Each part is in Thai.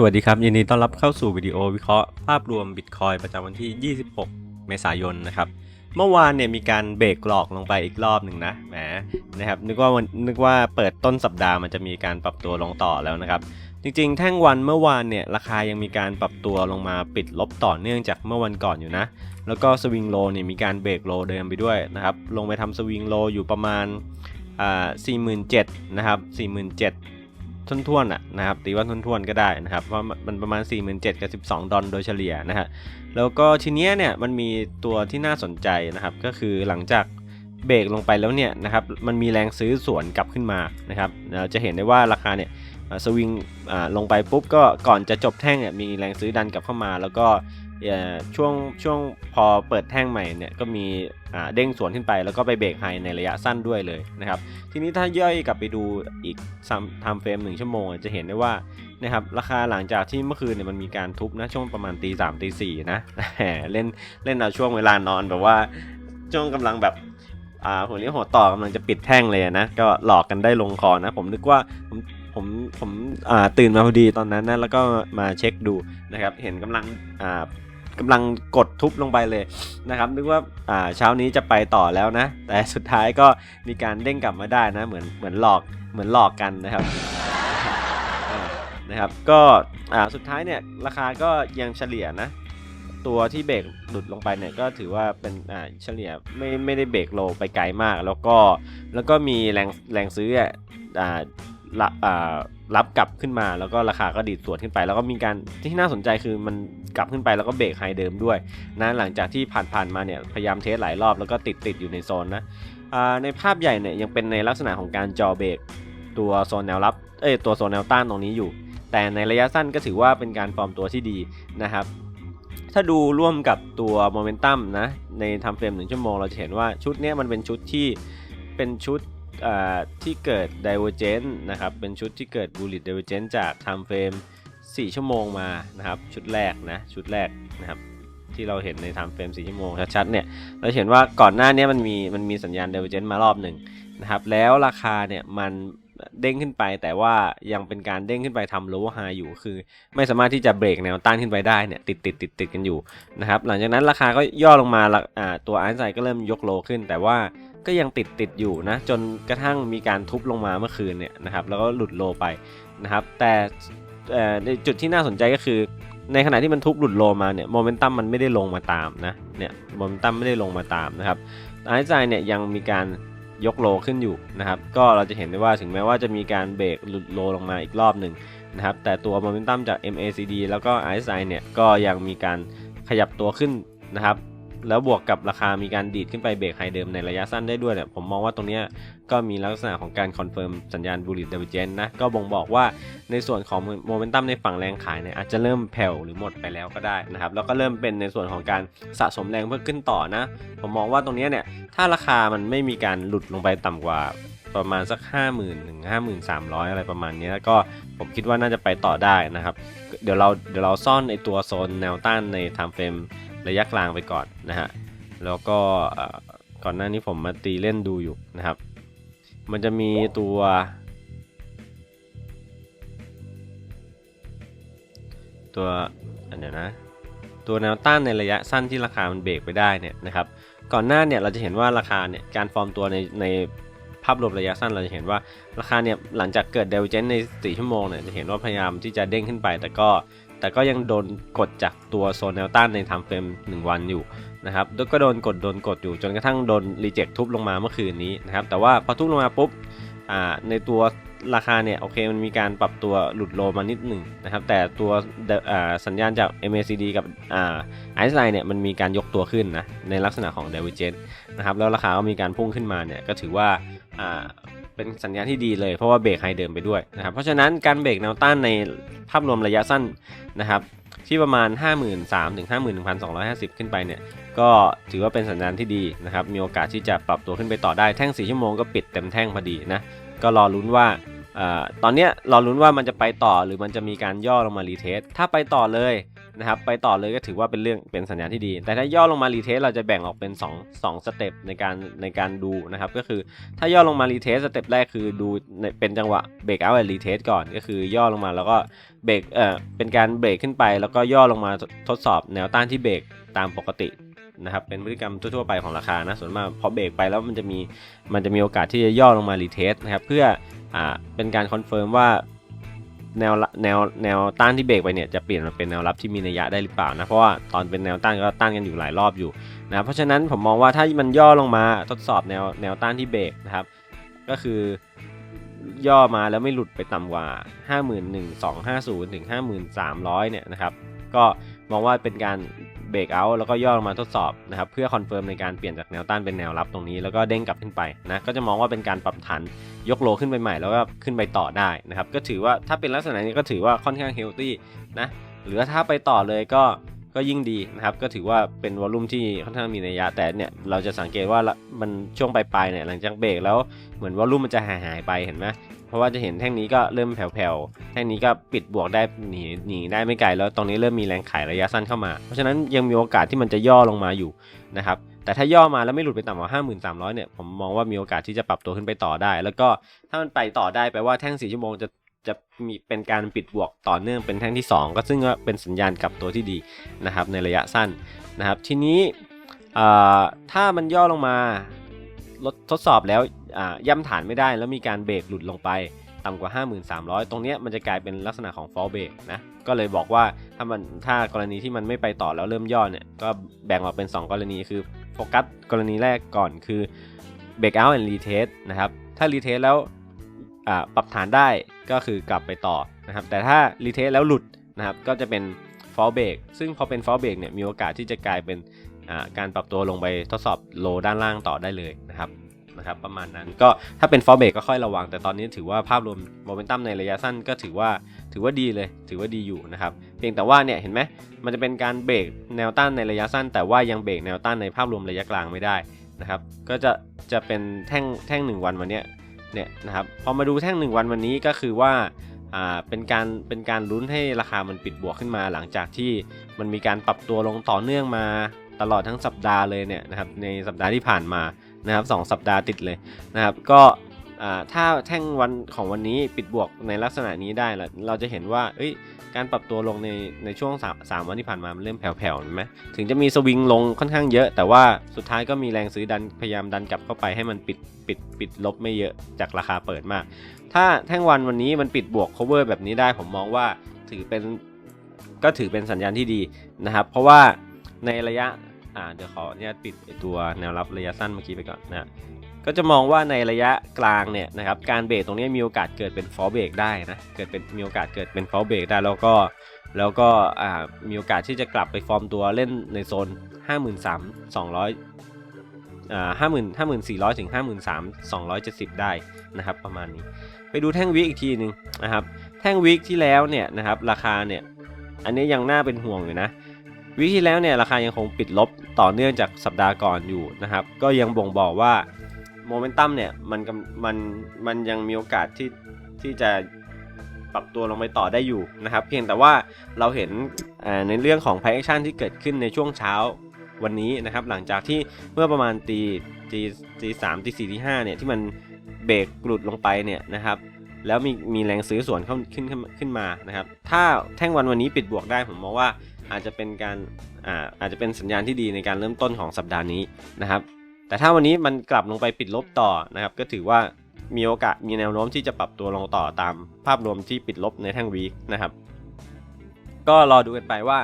สวัสดีครับ ยินดีต้อนรับเข้าสู่วิดีโอวิเคราะห์ภาพรวมบิตคอยประจำวันที่ 26 เมษายนนะครับ เมื่อวานเนี่ยมีการเบรกหลอกลงไปอีกรอบหนึ่งนะแหมนะครับนึกว่านนึกว่าเปิดต้นสัปดาห์มันจะมีการปรับตัวลงต่อแล้วนะครับ จริงๆ แท่งวันเมื่อวานเนี่ยราคายังมีการปรับตัวลงมาปิดลบต่อเนื่องจากเมื่อวันก่อนอยู่นะ แล้วก็สวิงโลเนี่ยมีการเบรกโลเดิมไปด้วยนะครับลงไปทำสวิงโลอยู่ประมาณอ่า47,000นะครับ47,000 ทุ่นๆอะนะครับตีว่าทุ่นๆก็ได้นะครับเพราะมันประมาณ 47,000กับ 12 ดอลโดยเฉลี่ยนะฮะแล้วก็ทีเนี้ยเนี่ยมันมีตัวที่น่าสนใจนะครับ ก็คือหลังจากเบรกลงไปแล้วเนี่ยนะครับมันมีแรงซื้อสวนกลับขึ้นมานะครับจะเห็นได้ว่าราคาเนี่ยสวิงอ่าลงไปปุ๊บก็ก่อนจะจบแท่งเนี่ยมีแรงซื้อดันกลับเข้ามา แล้วก็ ช่วงช่วงพอเปิดแท่งใหม่เนี่ยก็มีเด้งสวนขึ้นไปแล้วก็ไปเบรกไฮในระยะสั้นด้วยเลยนะครับทีนี้ถ้าย่อยกลับไปดูอีกทม์เฟรมหนึ่งชั่วโมง จะเห็นได้ว่านะครับราคาหลังจากที่เมื่อคืนเนี่ยมันมีการทุบนะช่วงประมาณตีสามตีสี่นะเล่นเล่นเอาช่วงเวลานอนแบบว่าช่วงกำลังแบบอ่าหัวเรียวหัวต่อกำลังจะปิดแท่งเลยนะก็หลอกกันได้ลงคอนะ ผมนึกว่าผมผมผมตื่นมาพอดีตอนนั้นนะแล้วก็มาเช็คดูนะครับเห็นกำลังอ่า กำลังกดทุบลงไปเลยนะครับนึกว่าอ่าเช้านี้จะไปต่อแล้วนะ แต่สุดท้ายก็มีการเด้งกลับมาได้นะเหมือนเหมือนหลอกเหมือนหลอกกันนะครับนะครับก็อ่าสุดท้ายเนี่ยราคาก็ยังเฉลี่ยนะตัวที่เบรกหลุดลงไปเนี่ยก็ถือว่าเป็นอ่าเฉลี่ยไม่ไม่ได้เบรกโลไปไกลมาก แล้วก็แล้วก็มีแรงแรงซื้ออ่าละอ่า รับกลับขึ้นมาแล้วก็ราคาก็ดีดสวนขึ้นไป แล้วก็มีการที่น่าสนใจคือมันกลับขึ้นไปแล้วก็เบรกไฮเดิมด้วยนะหลังจากที่ผ่านๆมาเนี่ยพยายามเทสหลายรอบแล้วก็ติดติดอยู่ในโซนนะในภาพใหญ่เนี่ยยังเป็นในลักษณะของการจอเบรกตัวโซนแนวรับเอ้ยตัวโซนแนวต้านตรงนี้อยู่ แต่ในระยะสั้นก็ถือว่าเป็นการฟอร์มตัวที่ดีนะครับถ้าดูร่วมกับตัวโมเมนตัมนะในทำเฟรมหนึ่งชั่วโมงเราจะเห็นว่าชุดนี้มันเป็นชุดที่เป็นชุด ที่เกิด d i v e r g e n c นะครับ เป็นชุดที่เกิด Bullish Divergence จาก Time Frame 4 ชั่วโมงมานะครับ ชุดแรกนะ ชุดแรกนะครับที่เราเห็นใน Time Frame 4 ชั่วโมงชัดๆเนี่ย เราเห็นว่าก่อนหน้านี้มันมีมันมีสัญญาณ d i v e r g e n c มารอบหนึ่งนะครับ แล้วราคาเนี่ยมันเด้งขึ้นไปแต่ว่ายังเป็นการเด้งขึ้นไปทำ lower high อยู่คือ ไม่สามารถที่จะเบรกแนวต้านขึ้นไปได้เนี่ยติดติดติดติดกันอยู่นะครับหลังจากนั้นราคาก็ย่อลงมาละตัวอซ์ไซก็เริ่มยกโลขึ้น แต่ว่า ก็ยังติดติดอยู่นะ จนกระทั่งมีการทุบลงมาเมื่อคืนเนี่ยนะครับแล้วก็หลุดโลไปนะครับ แต่ในจุดที่น่าสนใจก็คือ ในขณะที่มันทุบหลุดโลมาเนี่ยโมเมนตัมมันไม่ได้ลงมาตามนะเนี่ยโมเมนตัมไม่ได้ลงมาตามนะครับไอซ์ไซเนี่ยยังมีการยกโลขึ้นอยู่นะครับก็เราจะเห็นได้ว่าถึงแม้ว่าจะมีการเบรกหลุดโลลงมาอีกรอบหนึ่งนะครับแต่ตัวโมเมนตัมจาก MACD แล้วก็ RSI เนี่ยก็ยังมีการขยับตัวขึ้นนะครับ แล้วบวกกับราคามีการดีดขึ้นไปเบรกไฮเดิมในระยะสั้นได้ด้วยเนี่ยผมมองว่าตรงนี้ก็มีลักษณะของการคอนเฟิร์มสัญญาณ bullish divergence นะก็บ่งบอกว่าในส่วนของโมเมนตัมในฝั่งแรงขายเนี่ยอาจจะเริ่มแผ่วหรือหมดไปแล้วก็ได้นะครับแล้วก็เริ่มเป็นในส่วนของการสะสมแรงเพื่อขึ้นต่อนะ ผมมองว่าตรงนี้เนี่ยถ้าราคามันไม่มีการหลุดลงไปต่ำกว่าประมาณสัก 5 0 0 0 0ถึง53,000 อะไรประมาณนี้ยก็ผมคิดว่าน่าจะไปต่อได้นะครับ เดี๋ยวเราเดี๋ยวเราซ่อนในตัวโซนแนวต้านใน time frame ร ระยะกลางไปก่อนนะฮะ แล้วก็ก่อนหน้านี้ผมมาตีเล่นดูอยู่นะครับ มันจะมีตัว ตัวอันเดี๋ยวนะ ตัวแนวต้านในระยะสั้นที่ราคามันเบรกไปได้เนี่ยนะครับ ก่อนหน้าเนี่ยเราจะเห็นว่าราคาเนี่ยการฟอร์มตัวในในภาพรวมระยะสั้นเราจะเห็นว่าราคาเนี่ยหลังจากเกิดเดลเจนใน 4 ชั่วโมงเนี่ยจะเห็นว่าพยายามที่จะเด้งขึ้นไป แต่ก็ แต่ก็ยังโดนกดจากตัวโซนแนวต้านในไทม์เฟรม1 วันอยู่นะครับแล้วก็โดนกดโดนกดอยู่จนกระทั่งโดนรีเจ็คทุบลงมาเมื่อคืนนี้นะครับแต่ว่าพอทุบลงมาปุ๊บในตัวราคาเนี่ยโอเคมันมีการปรับตัวหลุดโลมานิดหนึ่งนะครับแต่ตัวสัญญาณจาก MACD กับไอซ์ไลน์เนี่ยมันมีการยกตัวขึ้นนะในลักษณะของ d i v e r g e n c e นะครับแล้วราคาก็มีการพุ่งขึ้นมาเนี่ยก็ถือว่า เป็นสัญญาณที่ดีเลยเพราะว่าเบรกไฮเดิมไปด้วยนะครับเพราะฉะนั้นการเบรกแนวต้านในภาพรวมระยะสั้นนะครับที่ประมาณ 53,000ถึง51,250 ขึ้นไปเนี่ยก็ถือว่าเป็นสัญญาณที่ดีนะครับมีโอกาสที่จะปรับตัวขึ้นไปต่อได้แท่ง 4 ชั่วโมงก็ปิดเต็มแท่งพอดีนะก็รอลุ้นว่าอาตอนนี้รอลุ้นว่ามันจะไปต่อหรือมันจะมีการย่อลงมารีเทสถ้าไปต่อเลย นะครับไปต่อเลยก็ถือว่าเป็นเรื่องเป็นสัญญาณที่ดี แต่ถ้าย่อลงมารีเทสเราจะแบ่งออกเป็น 2 2สเต็ปในการในการดูนะครับก็คือถ้าย่อลงมารีเทสสเต็ปแรกคือดูในเป็นจังหวะเบรกเอาท์รีเทสก่อนก็คือย่อลงมาแล้วก็เบรกเอ่อเป็นการเบรกขึ้นไป แล้วก็ย่อลงมาทดสอบแนวต้านที่เบรกตามปกตินะครับเป็นพฤติกรรมทั่วๆไปของราคานะส่วนมากพอเบรกไปแล้วมันจะมีมันจะมีโอกาสที่จะย่อลงมารีเทสนะครับเพื่ออ่าเป็นการคอนเฟิร์มว่า แนวแนวแนวต้านที่เบรกไปเนี่ยจะเปลี่ยนมาเป็นแนวรับที่มีนัยยะได้หรือเปล่านะเพราะว่าตอนเป็นแนวต้านก็ต้านกันอยู่หลายรอบอยู่นะเพราะฉะนั้นผมมองว่าถ้ามันย่อลงมาทดสอบแนวแนวต้านที่เบรกนะครับ ก็คือย่อมาแล้วไม่หลุดไปต่ำกว่า 51,250 ถึง 53,300 เนี่ยนะครับ ก็มองว่าเป็นการ เบรกเอาแล้วก็ย่อลงมาทดสอบนะครับเพื่อคอนเฟิร์มในการเปลี่ยนจากแนวต้านเป็นแนวรับตรงนี้ แล้วก็เด้งกลับขึ้นไปนะก็จะมองว่าเป็นการปรับฐานยกโลขึ้นไปใหม่แล้วก็ขึ้นไปต่อได้นะครับก็ถือว่าถ้าเป็นลักษณะนี้ก็ถือว่าค่อนข้างเฮลตี้นะหรือว่าถ้าไปต่อเลยก็ก็ยิ่งดีนะครับก็ถือว่าเป็นวอลลุ่มที่ค่อนข้างมีนัยยะแต่เนี่ยเราจะสังเกตว่ามันช่วงปลายๆเนี่ยหลังจากเบรกแล้วเหมือนวอลลุ่มมันจะหายหายไปเห็นไหม เพราะว่าจะเห็นแท่งนี้ก็เริ่มแผ่วๆ แท่งนี้ก็ปิดบวกได้หนีหนีได้ไม่ไกลแล้ว ตรงนี้เริ่มมีแรงขายระยะสั้นเข้ามา เพราะฉะนั้นยังมีโอกาสที่มันจะย่อลงมาอยู่นะครับ แต่ถ้าย่อมาแล้วไม่หลุดไปต่ำกว่า 5300 เนี่ย ผมมองว่ามีโอกาสที่จะปรับตัวขึ้นไปต่อได้ แล้วก็ถ้ามันไปต่อได้แปลว่าแท่ง 4 ชั่วโมงจะจะมีเป็นการปิดบวกต่อเนื่องเป็นแท่งที่ 2 ก็ซึ่งก็เป็นสัญญาณกลับตัวที่ดีนะครับในระยะสั้นนะครับ ทีนี้ถ้ามันย่อลงมาลดทดสอบแล้ว ย่ำฐานไม่ได้แล้วมีการเบรกหลุดลงไปต่ำกว่า 5300 ตรงเนี้ยมันจะกลายเป็นลักษณะของ fall break นะ ก็เลยบอกว่าถ้ามันถ้ากรณีที่มันไม่ไปต่อแล้วเริ่มย่อเนี่ย ก็แบ่งออกเป็น 2 กรณีคือโฟกัสกรณีแรกก่อนคือ break out and retest นะครับ ถ้า retest แล้วปรับฐานได้ก็คือกลับไปต่อนะครับ แต่ถ้า retest แล้วหลุดนะครับ ก็จะเป็น fall break ซึ่งพอเป็น fall break เนี่ยมีโอกาสที่จะกลายเป็นการปรับตัวลงไปทดสอบโลด้านล่างต่อได้เลยนะครับ นะครับประมาณนั้นก็ถ้าเป็น fall break ก็ค่อยระวัง แต่ตอนนี้ถือว่าภาพรวมโมเมนตัมในระยะสั้นก็ถือว่าถือว่าดีเลย ถือว่าดีอยู่นะครับเพียงแต่ว่าเนี่ยเห็นไหมมันจะเป็นการเบรกแนวต้านในระยะสั้น แต่ว่ายังเบรกแนวต้านในภาพรวมระยะกลางไม่ได้นะครับก็จะจะเป็นแท่งแท่งหนึ่งวันวันเนี้ยเนี่ยนะครับพอมาดูแท่งหนึ่งวันวันนี้ก็คือว่าอ่าเป็นการเป็นการลุ้นให้ราคามันปิดบวกขึ้นมา หลังจากที่มันมีการปรับตัวลงต่อเนื่องมาตลอดทั้งสัปดาห์เลยเนี่ยนะครับในสัปดาห์ที่ผ่านมา นะครับสองสัปดาห์ติดเลยนะครับ ก็ถ้าแท่งวันของวันนี้ปิดบวกในลักษณะนี้ได้ละเราจะเห็นว่าเอ้ยการปรับตัวลงในในช่วงสามสามวันที่ผ่านมามันเริ่มแผ่วๆเห็นไหมถึงจะมีสวิงลงค่อนข้างเยอะ แต่ว่าสุดท้ายก็มีแรงซื้อดันพยายามดันกลับเข้าไปให้มันปิดปิดปิดลบไม่เยอะจากราคาเปิดมาก ถ้าแท่งวันวันนี้มันปิดบวก cover แบบนี้ได้ผมมองว่าถือเป็นก็ถือเป็นสัญญาณที่ดีนะครับ เพราะว่าในระยะ อ่าเดี๋ยวขออนุญาตปิดไอ้ตัวแนวรับระยะสั้นเมื่อกี้ไปก่อนนะก็จะมองว่าในระยะกลางเนี่ยนะครับการเบรกตรงนี้มีโอกาสเกิดเป็น fall break ได้นะเกิดเป็นมีโอกาสเกิดเป็น fall break ได้แล้วก็แล้วก็อ่ามีโอกาสที่จะกลับไปฟอร์มตัวเล่นในโซน 53,200อ่าห้าหมื่นห้าหมื่นสี่ร้อยถึงห้าหมื่นสามสองร้อยเจ็ดสิบได้นะครับประมาณนี้ ไปดูแท่งวิกอีกทีหนึ่งนะครับแท่งวิกที่แล้วเนี่ยนะครับราคาเนี่ยอันนี้ยังน่าเป็นห่วงอยู่นะ วิกที่แล้วเนี่ยราคายังคงปิดลบต่อเนื่องจากสัปดาห์ก่อนอยู่นะครับ ก็ยังบ่งบอกว่าโมเมนตัมเนี่ยมันมันมันยังมีโอกาสที่ที่จะปรับตัวลงไปต่อได้อยู่นะครับ เพียงแต่ว่าเราเห็นในเรื่องของ price action ที่เกิดขึ้นในช่วงเช้าวันนี้นะครับ หลังจากที่เมื่อประมาณตีตีตีสามตีสี่ตีห้าเนี่ยที่มันเบรกหลุดลงไปเนี่ยนะครับแล้วมีมีแรงซื้อส่วนเข้าขึ้นขึ้นมานะครับ ถ้าแท่งวันวันนี้ปิดบวกได้ผมมองว่า อาจจะเป็นการอ่าอาจจะเป็นสัญญาณที่ดีในการเริ่มต้นของสัปดาห์นี้นะครับ แต่ถ้าวันนี้มันกลับลงไปปิดลบต่อนะครับ ก็ถือว่ามีโอกาสมีแนวโน้มที่จะปรับตัวลงต่อตามภาพรวมที่ปิดลบในแท่งวีคนะครับ ก็รอดูกันไปว่า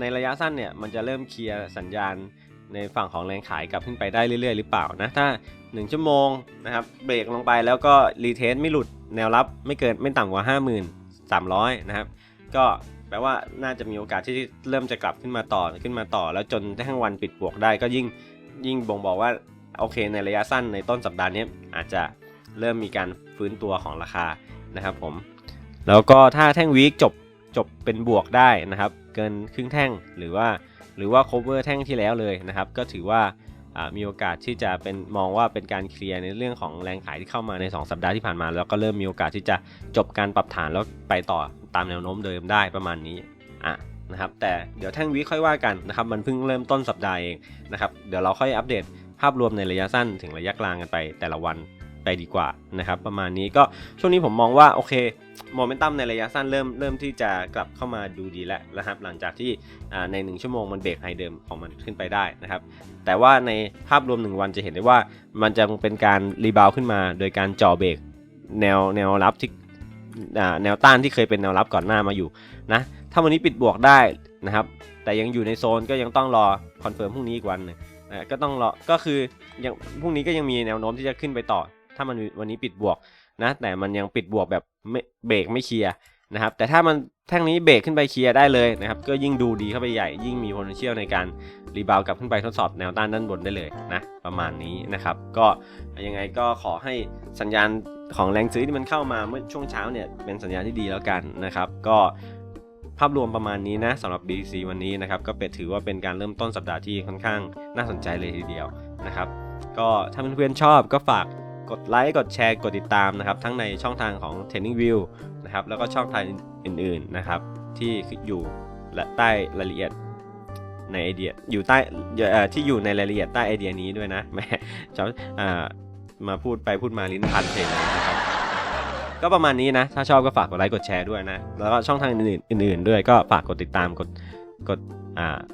ในระยะสั้นเนี่ยมันจะเริ่มเคลียร์สัญญาณในฝั่งของแรงขายกลับขึ้นไปได้เรื่อยๆ หรือเปล่านะถ้า 1 ชั่วโมงนะครับเบรกลงไปแล้วก็รีเทสไม่หลุดแนวรับไม่เกินไม่ต่ำกว่า 5300 นะครับ ก็ แปลว่าน่าจะมีโอกาสที่เริ่มจะกลับขึ้นมาต่อขึ้นมาต่อ แล้วจนทั้งวันปิดบวกได้ก็ยิ่งยิ่งบ่งบอกว่าโอเคในระยะสั้นในต้นสัปดาห์นี้อาจจะเริ่มมีการฟื้นตัวของราคานะครับผม แล้วก็ถ้าแท่งวีคจบจบเป็นบวกได้นะครับ เกินครึ่งแท่งหรือว่า หรือว่า cover แท่งที่แล้วเลยนะครับ ก็ถือว่าอ่า มีโอกาสที่จะเป็นมองว่าเป็นการเคลียร์ในเรื่องของแรงขายที่เข้ามาใน 2 สัปดาห์ที่ผ่านมา แล้วก็เริ่มมีโอกาสที่จะจบการปรับฐานแล้วไปต่อตามแนวโน้มเดิมได้ประมาณนี้อะนะครับแต่เดี๋ยวแท่งวิค่อยว่ากันนะครับมันเพิ่งเริ่มต้นสัปดาห์เองนะครับเดี๋ยวเราค่อยอัปเดตภาพรวมในระยะสั้นถึงระยะกลางกันไปแต่ละวัน ไปดีกว่านะครับ ประมาณนี้ก็ช่วงนี้ผมมองว่าโอเคโมเมนตัมในระยะสั้นเริ่มเริ่มที่จะกลับเข้ามาดูดีแล้วนะครับ หลังจากที่ใน 1 ชั่วโมงมันเบรกไฮเดิมของมันขึ้นไปได้นะครับ แต่ว่าในภาพรวม 1 วันจะเห็นได้ว่ามันจะเป็นการรีบาวขึ้นมาโดยการจ่อเบรกแนวแนวรับที่แนวต้านที่เคยเป็นแนวรับก่อนหน้ามาอยู่นะถ้าวันนี้ปิดบวกได้นะครับ แต่ยังอยู่ในโซนก็ยังต้องรอคอนเฟิร์มพรุ่งนี้อีกวันนึงก็ต้องรอก็คือยังพรุ่งนี้ก็ยังมีแนวโน้มที่จะขึ้นไปต่อ ถ้ามันวันนี้ปิดบวกนะ แต่มันยังปิดบวกแบบเบรกไม่เคลียร์นะครับ แต่ถ้ามันแท่งนี้เบรกขึ้นไปเคลียร์ได้เลยนะครับ ก็ยิ่งดูดีเข้าไปใหญ่ ยิ่งมี potential ในการรีบาวกลับขึ้นไปทดสอบแนวต้านด้านบนได้เลยนะ ประมาณนี้นะครับ ก็ยังไงก็ขอให้สัญญาณของแรงซื้อที่มันเข้ามาเมื่อช่วงเช้าเนี่ยเป็นสัญญาณที่ดีแล้วกันนะครับ ก็ภาพรวมประมาณนี้นะสำหรับ BC วันนี้นะครับก็เป็นถือว่าเป็นการเริ่มต้นสัปดาห์ที่ค่อนข้างน่าสนใจเลยทีเดียวนะครับ ก็ถ้าเพื่อนๆชอบก็ฝาก กดไลค์ กดแชร์ กดติดตามนะครับ ทั้งในช่องทางของ Training View นะครับ แล้วก็ช่องทางอื่นๆนะครับ ที่อยู่และใต้รายละเอียดในไอเดียอยู่ใต้ที่อยู่ในรายละเอียดใต้ไอเดียนี้ด้วยนะแม่ชอบมาพูดไปพูดมาลิ้นพันเลงเลยนะครับก็ประมาณนี้นะ ถ้าชอบก็ฝากกดไลค์กดแชร์ด้วยนะ แล้วก็ช่องทางอื่นๆอื่นด้วยก็ฝากกดติดตามกดกด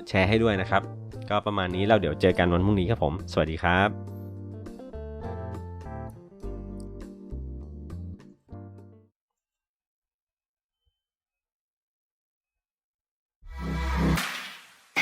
แชร์ให้ด้วยนะครับ ก็ประมาณนี้เราเดี๋ยวเจอกันวันพรุ่งนี้ครับผม สวัสดีครับ